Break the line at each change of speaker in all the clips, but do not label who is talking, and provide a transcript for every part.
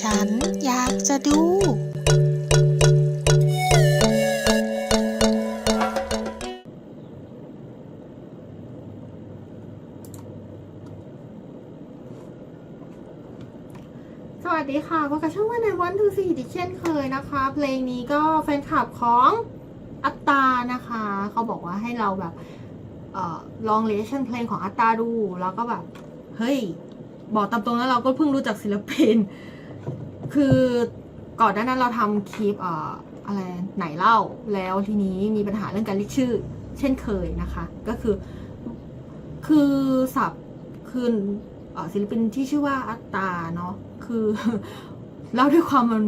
ฉันอยากจะดู
สวัสดีค่ะพบกับช่องวันในวันทูสี่ดิเช่นเคยนะคะ เพลงนี้ก็แฟนคลับของอัตตานะคะ เขาบอกว่าให้เราแบบออลองเลชั่นเพลงของอัตตาดู แล้วก็แบบ เฮ้ย บอกตามตรงแล้วเราก็เพิ่งรู้จักศิลปิน คือก่อนหน้านั้นเราทำคลิปอ่ออะไรไหนเล่าแล้วทีนี้มีปัญหาเรื่องการเรียกชื่อ เช่นเคยนะคะ ก็คือ คือศัพท์คือศิลปินที่ชื่อว่าอัตตาเนาะคือเราด้วยความมัน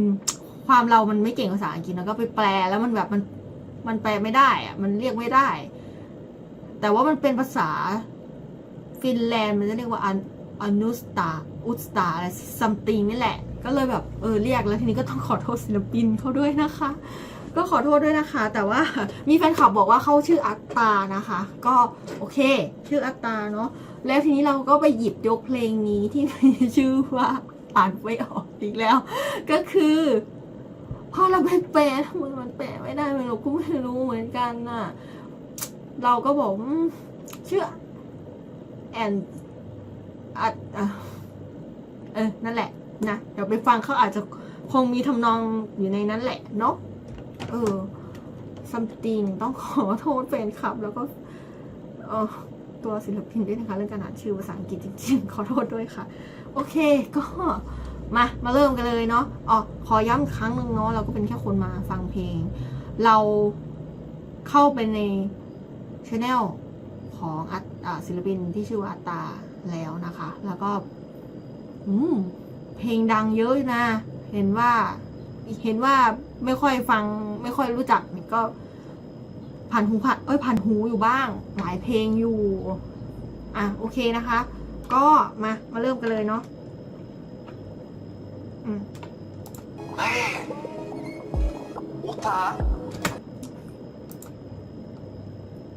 ความเรามันไม่เก่งภาษาอังกฤษแล้วก็ไปแปลแล้วมันแบบมันมันแปลไม่ได้อะมันเรียกไม่ได้ แต่ว่ามันเป็นภาษาฟินแลนด์มันจะเรียกว่าอันอนุสตาอุสตาอะไรซัมติงนี่แหละ ก็เลยแบบเออเรียกแล้วทีนี้ก็ต้องขอโทษศิลปินเขาด้วยนะคะ ก็ขอโทษด้วยนะคะ แต่ว่ามีแฟนคลับบอกว่าเขาชื่ออัตตานะคะ ก็โอเค ชื่ออัตตาเนาะแล้วทีนี้เราก็ไปหยิบยกเพลงนี้ที่มีชื่อว่าอ่านไม่ออกอีกแล้ว ก็คือพอเราไปแปลทำไมมันแปลไม่ได้เราก็ไม่รู้เหมือนกันน่ะ เราก็บอกชื่อแอนอัดเออนั่นแหละ นะเดี๋ยวไปฟังเขาอาจจะคงมีทำนองอยู่ในนั้นแหละเนาะเออ something ต้องขอโทษแฟนคลับ แล้วก็เออตัวศิลปินด้วยนะคะ เรื่องการอ่านชื่อภาษาอังกฤษจริงๆ ขอโทษด้วยค่ะ โอเคก็มามาเริ่มกันเลยเนาะอ๋อขอย้ำอีกครั้งหนึ่งเนาะเราก็เป็นแค่คนมาฟังเพลง เราเข้าไปในช anel ของอัตศิลปินที่ชื่อว่าอัตตาแล้วนะคะ แล้วก็ อืม เพลงดังเยอะนะ เห็นว่า เห็นว่าไม่ค่อยฟัง ไม่ค่อยรู้จักนี่ก็ผ่านหูผ่านเอ้ยผ่านหูอยู่บ้าง หลายเพลงอยู่ อะโอเคนะคะ ก็มามาเริ่มกันเลยเนาะอืม
อุตา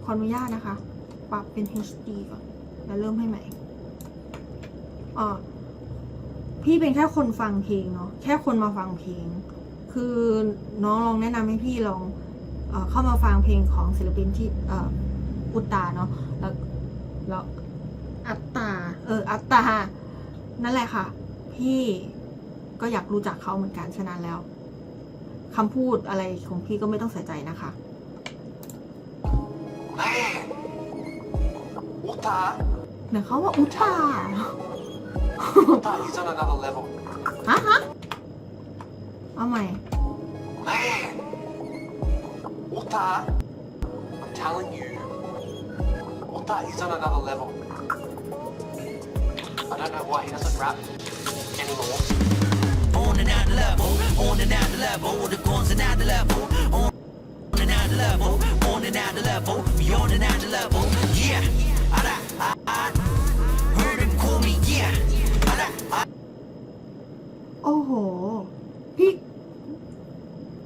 ขออนุญาตนะคะ ปรับเป็น HD ก่อน แล้วเริ่มให้ใหม่อ๋อ พี่เป็นแค่คนฟังเพลงเนาะแค่คนมาฟังเพลง คือน้องลองแนะนำให้พี่ลองเออเข้ามาฟังเพลงของศิลปินที่เอ่ออุตตาเนาะแล้วแล้วอัตตา เออ อัตตา นั่นแหละค่ะ พี่ก็อยากรู้จักเขาเหมือนกันฉะนั้นแล้วคำพูดอะไรของพี่ก็ไม่ต้องใส่ใจนะคะ
แม่อุตา
เหมือนเขาว่าอุตตา
อุตา is on another level
ฮะฮะเอาใหม่
แม่อุตา I'm telling you อุตา is on another level I don't know why he doesn't rap anymore
on another level, on another level, the guns another level, on another level, on another level, beyond another level, yeah.
อ้โห พี่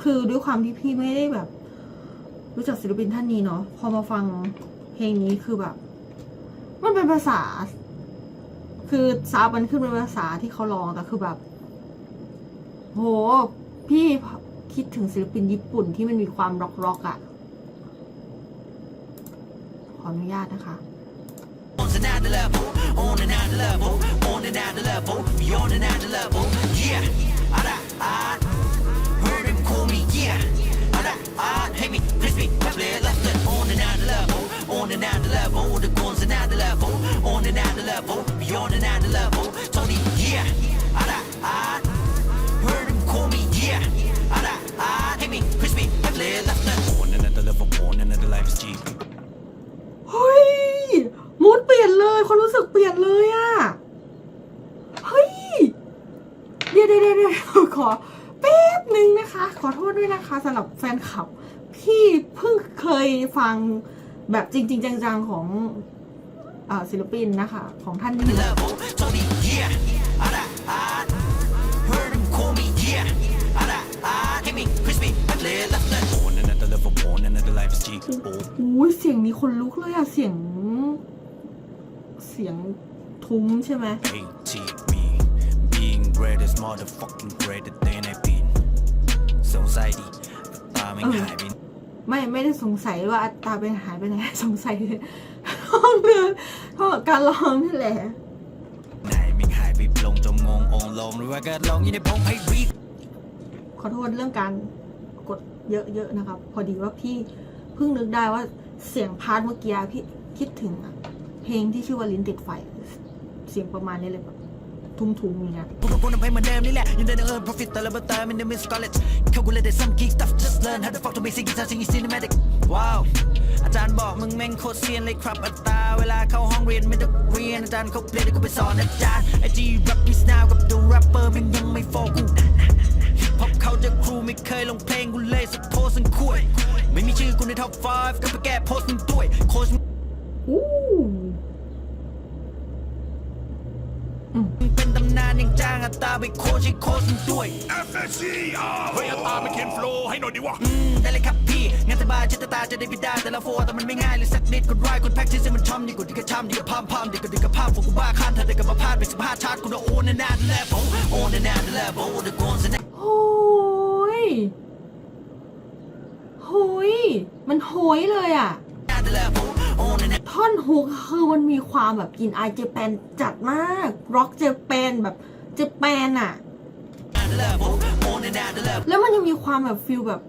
คือด้วยความที่พี่ไม่ได้แบบ รู้จักศิลปินท่านนี้เนาะพอมาฟังเพลงนี้คือแบบ มันเป็นภาษา คือซาวมันขึ้นเป็นภาษาที่เขาร้องแต่คือแบบ โห พี่คิดถึงศิลปินญี่ปุ่นที่มันมีความร็อกร็อกๆอะขออนุญาตนะคะ
another level, on another level, on another level, beyond another level, yeah. I, I heard him call me, yeah. I, I hate me, crispy, play left foot on another level, on another level, the guns another level, on another level, beyond another level,
ขอแป๊บหนึ่งนะคะ ขอโทษด้วยนะคะสำหรับแฟนคลับพี่เพิ่งเคยฟังแบบจริง ๆ จังๆของอศิลปินนะคะ ของท่านนี้โอ้ยเสียงนี้คนลุกเลยอะเสียง เสียงทุ้มใช่ไหม
greatest motherfucking greatest thing I've been สงสัยดิตาไม่งหายไป
ไม่ไม่ได้สงสัยว่าอัตราเป็นหายไปไหนสงสัยห้องเรือห้องการร้องนี่แหละ
ไหนไม่งหายไปปลงจมงงองค์ลมหรือว่าก็ลองอยู่ในพงไพรี
ขอโทษเรื่องการกดเยอะๆนะครับ พอดีว่าพี่เพิ่งนึกได้ว่าเสียงพาร์ทเมื่อกี้พี่คิดถึงอะเพลงที่ชื่อว่าลิ้นติดไฟ เสียงประมาณนี้เลยแบบ ทุ้มๆอย่างเงี้ย
พวกเราพูดน้ำเพลงเหมือนเดิมนี่แหละยังได้เอิร์น profit แต่ละเบอร์เติม in the midst college calculated some geek stuff just learn how to fuck to basic guitar singing cinematic ว้าวอาจารย์บอกมึงแม่งโคตรเซียนเลยครับอัตราเวลาเข้าห้องเรียนไม่ต้องเรียนอาจารย์เขาเปลี่ยนให้กูไปสอนอาจารย์ไอจีรับดิสนาวกับดูแรปเปอร์มันยังไม่โฟกูฮิปฮอปเขาจะครูไม่เคยลงเพลงกูเลยสักโพสต์สังคุยไม่มีชื่อกูในท็อป5ก็ไปแก้โพสต์มึงด้วยโค้ช
อู้
เป็นตำนานยังจ้างอัตราไปโค้ชให้โค้ชมึงด้วย
FSCR เฮ้ยอัตราไม่เขียนโฟล์ให้หน่อยดิวะ
อืมได้เลยครับพี่ งานสบายชิตตาจะได้พิดาแต่ละโฟร์แต่มันไม่ง่ายเลยสักนิดกดไว้กดแพ็กที่มันช่อมดีกว่าที่กระช่ำดีกว่าพามพามดีกว่าดีกว่าภาพพวกกูบ้าข้ามถ้าได้กับมาพลาดไปสิบห้าชาติกูโดนโอนนานๆแล้วผมโอนนานๆแล้วผมโดนโกนซะแน่
โหยโหยมันโหยเลยอะ
ๆแล้
ท่อนฮุกคือมันมีความแบบกลินอายเจแปนจัดมากร็อกเจแปนแบบเจแปนอะ
แล้วมัน
ยังมีความแบบฟิลแบบ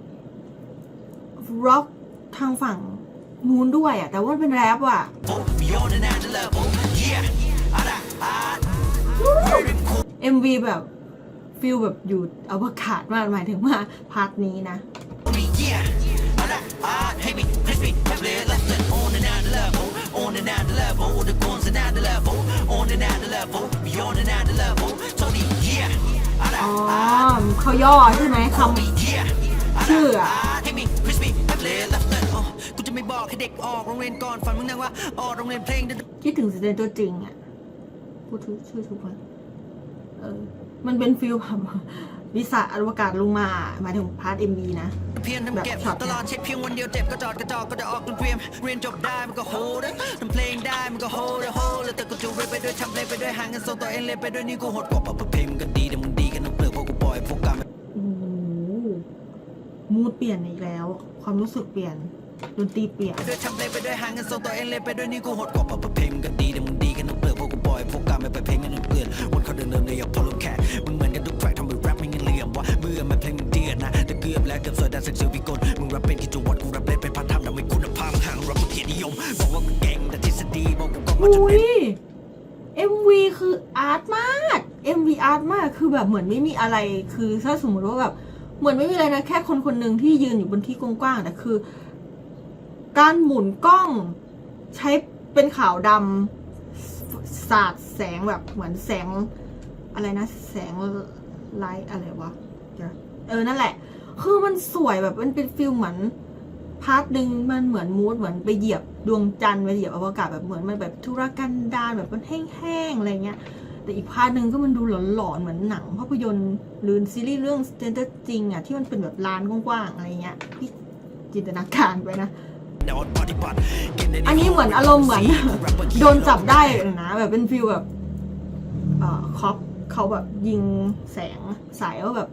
ร็อกทางฝั่งนู้นด้วยอะแต่ว่ามันเป็นแรปอะ
ผมโอนนานๆแล้วผม yeah อะไรอะ
MV แบบฟิลแบบอยู่อวกาศมากหมายถึงว่าพาร์ทนี้นะ
อนนานๆแล้วผมโดนโกนซะนานแล้วผมโอนนานๆแล้วผมโอนนานๆแล้วผมโทนี่ yeah อะไร
อ๋อ
อะ
เขาย่อใช่ไหมค
มี yeah ำ
ชื่ออะ
ให้มีคริสปี้ให้เลยแล้วแต่โอ้กูจะไม่บอกให้เด็กออกโรงเรียนก่อนฝันมึงนะว่าออกโรงเรียนเพลงเดี๋ยว
คิดถึงสเตนตัวจริงอะพูดถูกชื่อถูกไหมเออ มันเป็นฟิลแบบ วิสาอวกาศลงมาหมายถึงพาร์ทเอ็มบีนะ
เพียงทำเก็บ
แบบช็อต
ตลอดเช็คเพียงวันเดียวเจ็บก็จอดกระจอกก็จะออกจนเตรียมเรียนจบได้มันก็โหดทำเพลงได้มันก็โหดโหดแล้วแต่กูจะเรียนไปด้วยทำเพลงไปด้วยห่างกันโซตัวเองเล่นไปด้วยนี่กูโหดกว่าเอาเพลงมันก็ดีแต่มึงดีกันทั้งเปลือกเพราะกูปล่อยพวกกัน
โอ้โหมูดเปลี่ยนอีกแล้ว ความรู้สึกเปลี่ยนดนตรีเปลี่ยน
ไปด้วยทำเพลงไปด้วยห่างกันโซตัวเองเล่นไปด้วยนี่กูโหดกว่าเอาเพลงมันก็ดีแต่มึงดีกันทั้งเปลือกเพราะกูปล่อยพวกกันไม่ไปเพลงกันทั้งเปลือกวันเขาเดินเดินเลยอย่าพอลงแขกมึง แต่เกือบแล้วเกือบเสือได้เซ็กซี่พิกลมึงแรปเป็นกิจวัตรกูแรปเล่นเป็นพันธรรมทำให้คุณภาพห่างรับเกียรตินิยมบอกว่ากูเก่งแต่ทฤษฎีบอกกูก็มาจน
อุ้
เป็น
ย MV คืออาร์ตมาก MV อาร์ตมากคือแบบเหมือนไม่มีอะไร คือถ้าสมมติว่าแบบเหมือนไม่มีอะไรนะแค่คนคนหนึ่งที่ยืนอยู่บนที่กว้างๆแต่คือ การหมุนกล้องใช้เป็นขาวดำสาดแสงแบบเหมือนแสงอะไรนะ แสงไลท์อะไรวะเออนั่นแหละ คือมันสวยแบบมันเป็นฟิลเหมือนพาร์ทหนึ่งมันเหมือนมูดเหมือนไปเหยียบดวงจันทร์ไปเหยียบอวกาศแบบเหมือนมันแบบธุรกันดารแบบมันแห้งๆอะไรเงี้ยแต่อีกพาร์ทหนึ่งก็มันดูหลอนๆเหมือนหนังภาพยนตร์หรือซีรีส์เรื่องเจนเตอร์จริงอะที่มันเป็นแบบลานกว้างๆอะไรเงี้ยพี่จินตนาการไปนะอันนี้เหมือนอารมณ์เหมือนโดนจับได้นะแบบเป็นฟิลแบบเอ่อคอปเขาแบบยิงแสงสายว่าแบบ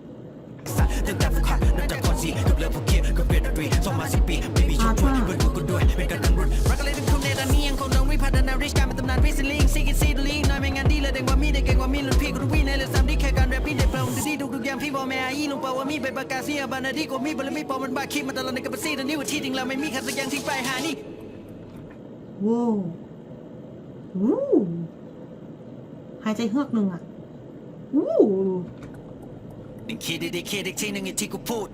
ตั้งแต่ฝึกหัดนับจากคนสีกับเรื่องพวกเกียร์กับเบียดรีสองมาสิบปีไม่มีช่วยช่วยเพื่อนกูก็ด้วยเป็นการดังรุ่นรักกันเลยทั้งคู่ในตอนนี้ยังคงต้องวิพัฒนาริชการเป็นตำนานวิสิลิงซีกิซีดลิงน้อยไม่งานดีเลยเด็กกว่ามีเด็กเก่งกว่ามีรุ่นพี่ก็รู้วิ่งในเลยซ้ำที่แค่การแรปพี่เด็กเปล่าดีทุกๆอย่างพี่บอกแม่อายี่ลงเปล่าว่ามีเป็นประกาศเสียบานาที่กว่ามีบารมีปอมันบ้าคิดมาตลอดในกับซีต่นี่ว่าที่จริงเราไม่มีใครสักอย่างที่ไปหานี่
ว้าวหายใจเฮือกหนึ่งอะวู้
นี่คิดได้คิดอีกทีหนึ่งที่กูพูด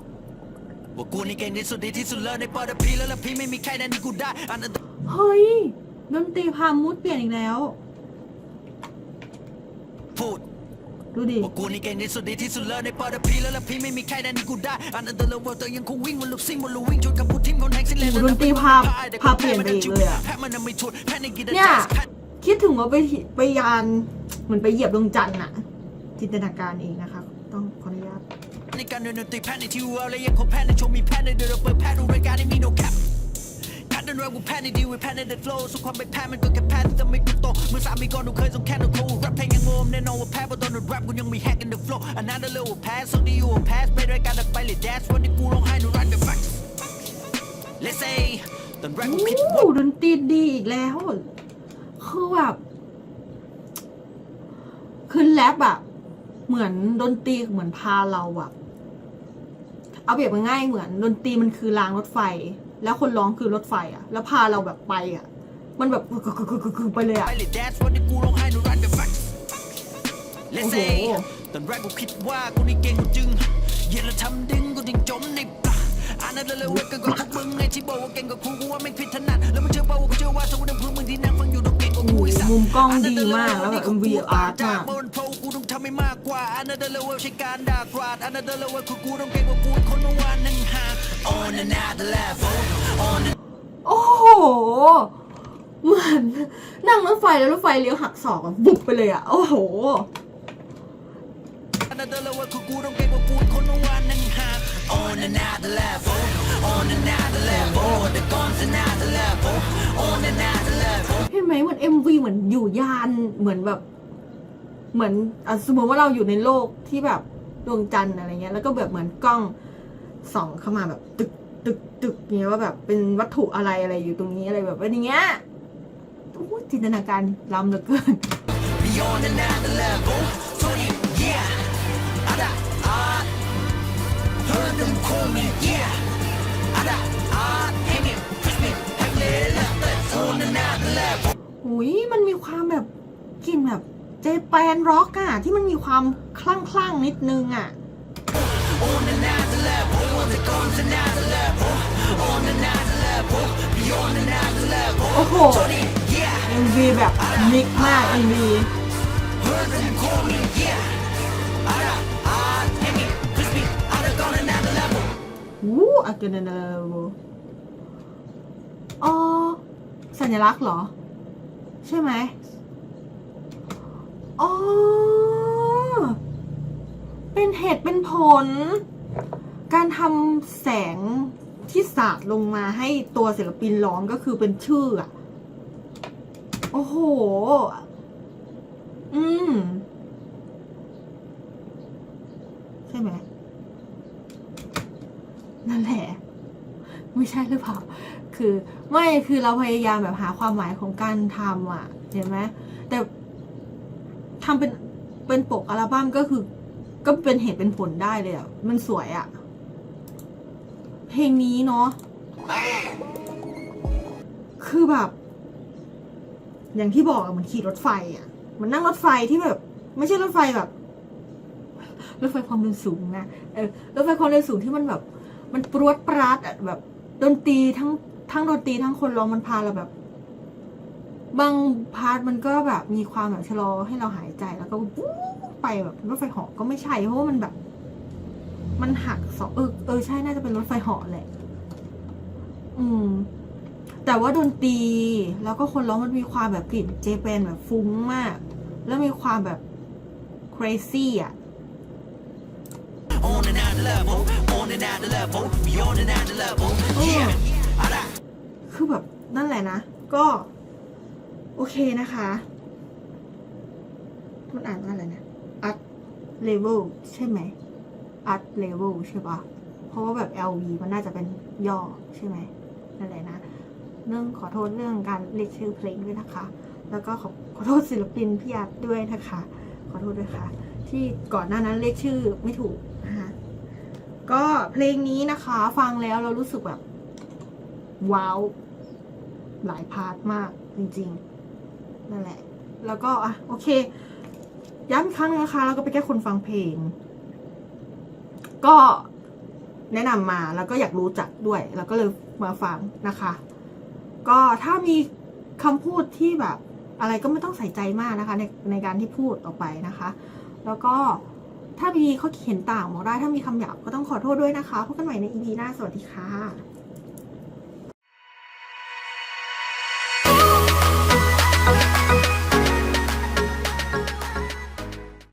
ว่ากูนี่เก่งที่สุดดีที่สุดเลยในปอดพีแล้วแล้วพี่ไม่มีใครนั้นที่กูได้อันนั้น
เฮ้ยดนตรีพามูดเปลี่ยนอีกแล้ว
พูด
ดูดิ
ว่ากูนี่เก่งที่สุดดีที่สุดเลยในปอดพีแล้วแล้วพี่ไม่มีใครนั้นที่กูได้อันนั้นแต่ละวันตัวยังคงวิ่งวนลูกซิ่งวนลูกวิ่งชนกับผู้ทีมคนแท็กซี่เลน
โอ้โหดนตรีพาพาเปลี่ยนไปอีกเลยอะ
แพ้มันไม่ชุดแพ้ในกีตาร์
เนี่ย
แจ๊สแพ้
คิดถึงว่าไปที่ไปยานเหมือนไปเหยียบดวงจันทร์อะจินตนาการเองนะคะ ต้องขออนุญาต
ใน การเดินดนตรีแพ้ในทีวีและยังคงแพ้ในโชว์มีแพ้ในเดือนเปิดแพ้ดูรายการที่มีโนแคปขัดดันแรกกูแพนในดีวิแพนในเดฟโลสุขความเป็นแพ้มันก็แค่แพ้ที่ทำให้กูโตเมื่อสามีก่อนกูเคยส่งแค่ตัวครูแรปเพลงยังงงแน่นอนว่าแพ้เพราะตอนนั้นแรปกูยังมีแฮก in the flow อันนั้นเร็วกว่าแพ้ส่งที่อยู่ว่าแพ้ไปด้วยกันไปเลยแดชวันนี้กูร้องไห้หนูรันเดอะแฟัก Let's say ตอนแรกกูคิดว่า
โอ้ดนตรีดีอีกแล้ว คือแบบคือแรปอะเหมือนดนตรีเหมือนพาเราอะ เอาเปรียบง่ายๆเหมือนดนตรีมันคือรางรถไฟ แล้วคนร้องคือรถไฟอะแล้วพาเราแบบไปอะมันแบบคือไปเลยอะ
ไปเลยแดชวันนี้กูร้องไห้หนูรันเดอะฟัก Let's
โอ้โห
say ตอนแรกกูคิดว่ากูนี่เก่งจึงเย็นแล้วทำดึงกูดิ่งจมในปลาอันนั้นเร็วๆกันก็พวกมึงไงที่บอกว่าเก่งกว่ากูกูว่าไม่ผิดถนัดแล้วมึงเชื่อเปล่าว่ากูเชื่อว่าสมมติเพื่อนมึงที่นั่งฟังอยู่ต้องเก่งกว่ากูอีสัตว์
มุมกล้องดีมากแล้วแบบ MV อาร์ตมาก
บนโพกูต้อง ทำให้มากกว่าอันนั้นเร็วๆใช้การด่ากราดอันนั้นเร็วๆคือกูต้องเก่งกว่ากูคนเมื่อวานนั่งห่าง on another level on
โอ้โห เหมือนนั่งรถไฟแล้วรถไฟเลี้ยวหักศอกอะบุบไปเลยอะโอ้โห
another level คือกูต้องเก่งกว่ากูคนเมื่อวานนั่งห่าง on another level on another level the guns another level on another level
เห็นไหมเหมือน MV เหมือนอยู่ยานเหมือนแบบ เหมือนอสมมติว่าเราอยู่ในโลกที่แบบดวงจันทร์อะไรเงี้ย แล้วก็แบบเหมือนกล้องส่องเข้ามาแบบตึกตึกตึกเงี้ยว่าแบบเป็นวัตถุอะไรอะไรอยู่ตรงนี้อะไรแบบว่าอย่างเงี้ยโอ้ยจินตนาการล้ำเหลือเกิน แปนร็อกอะที่มันมีความคลั่งคลั่งนิดนึงอะโอ้โห
เอ็น
MV แบบมิกมาก
เอ็น MV อู้
อากินเนอร์อ๋อสัญลักษณ์เหรอ ใช่ไหม อ๋อ เป็นเหตุเป็นผล การทำแสงที่สาดลงมาให้ตัวศิลปินร้องก็คือเป็นชื่ออะโอ้โห อืม ใช่ไหม นั่นแหละ ไม่ใช่หรือเปล่า คือ ไม่ คือเราพยายามแบบหาความหมายของการทำอะเห็นไหมแต่ ทำเป็นเป็นปกอัลบั้มก็คือ ก็เป็นเหตุเป็นผลได้เลยอะ มันสวยอะ เพลงนี้เนาะคือแบบ อย่างที่บอกอะมันขี่รถไฟอะมันนั่งรถไฟที่แบบ ไม่ใช่รถไฟแบบ รถไฟความเร็วสูงนะเออรถไฟความเร็วสูงที่มันแบบ มันปรวดปราดอะแบบดนตรีทั้งทั้งดนตรีทั้งคนร้องมันพาเราแบบ บางพาร์ทมันก็แบบมีความแบบชะลอให้เราหายใจแล้วก็วู้ไปแบบรถไฟเหาะก็ไม่ใช่เพราะว่ามันแบบ มันหักสองเออเออใช่น่าจะเป็นรถไฟเหาะแหละ อืม แต่ว่าดนตรีแล้วก็คนร้องมันมีความแบบกลิ่นเจแปนแบบฟุ้งมาก แล้วมีความแบบ crazy อะ
on another level on another level beyond another level
เออ
yeah อะดะ
คือแบบนั่นแหละนะ ก็ โอเคนะคะ มันอ่านว่าอะไรนะ art level ใช่ไหม art level ใช่ปะเพราะว่าแบบ LV มันน่าจะเป็นย่อใช่ไหมนั่นแหละนะเรื่องขอโทษเรื่องการเรียกชื่อเพลงด้วยนะคะ แล้วก็ขอขอโทษศิลปินพี่อัดด้วยนะคะ ขอโทษด้วยค่ะ ที่ก่อนหน้านั้นเรียกชื่อไม่ถูกนะคะก็เพลงนี้นะคะ ฟังแล้วเรารู้สึกแบบ ว้าว หลายพาร์ทมากจริง ๆ นั่นแหละ แล้วก็อะโอเค ย้ำอีกครั้งนึงนะคะ แล้วก็ไปแค่คนฟังเพลง ก็แนะนำมาแล้วก็อยากรู้จักด้วย แล้วก็เลยมาฟังนะคะ ก็ถ้ามีคำพูดที่แบบ อะไรก็ไม่ต้องใส่ใจมากนะคะ ในในการที่พูดออกไปนะคะ แล้วก็ถ้ามีข้อเขียนต่างบอกได้ถ้ามีคำหยาบก็ต้องขอโทษด้วยนะคะพบกันใหม่ใน EP หน้าสวัสดีค่ะ